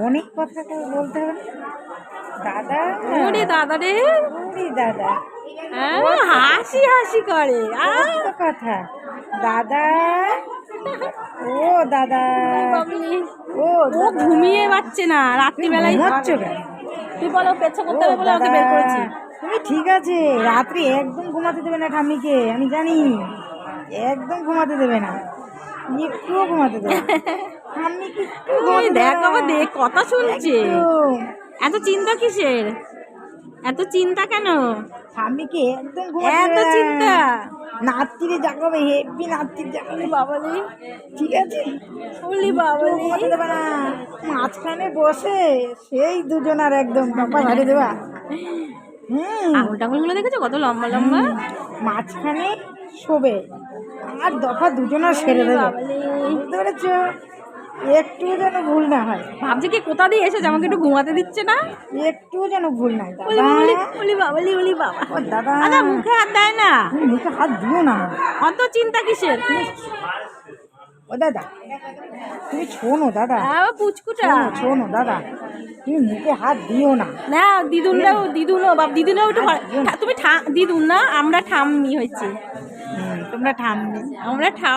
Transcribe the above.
অনেক কথা তো বলতে হবে। দাদা ওরে দাদা রে। ওরে দাদা। হ্যাঁ, হাসি হাসি করে। কথা। দাদা ও দাদা। ও ও ঘুমিয়ে পাচ্ছে না রাত্রিবেলায় ঘুমাচ্ছ কেন? তুই বলো পেছা করতে হবে বলে ওকে বের করেছি। তুমি ঠিক আছে রাত্রি একদম ঘুমাতে দেবে না ঠাম্মিকে আমি জানি। একদম ঘুমাতে দেবে না একটুও ঘুমাতে দেবে ওই দেখ বাবা দেখ কথা শুনছে। এত চিন্তা কিসের? এত চিন্তা কেন? ঠাম্মিকে একদম এত। চিন্তা। নাতিরে জাগাবে হেপি নাতির জাগাবে বাবালি ঠিক আছে? বলি বাবালি দেবে না। মাঝখানে বসে সেই দুজনার একদম বাবা ঝাড়ে দেবা। হুম। আঙুল টাঙুলগুলো দেখেছ? কত লম্বা লম্বা। মাঝখানে শোবে। আর দফা দুজনের সেরে দেবে। বুঝতে পেরেছ? একটু যেন ভুল না হয়। ভাবছি কি কোথা দিয়ে এসেছে? আমাকে একটু ঘুমাতে দিচ্ছে না? একটু যেন ভুল বলি বাবা ও দাদা। আদা মুখে হাত দেয় না? মুখে হাত দিও না। অত চিন্তা কিসের? ও দাদা তুমি শোনো দাদা। হ্যাঁ পুচকুটা। শোনো দাদা। তুমি মুখে হাত দিও না। না দিদুনরাও দিদুনও বাপ দিদুনও একটু তুমি দিদুন না আমরা ঠাম্মি হয়েছি। তোমরা ঠাম্মি। আমরা ঠাম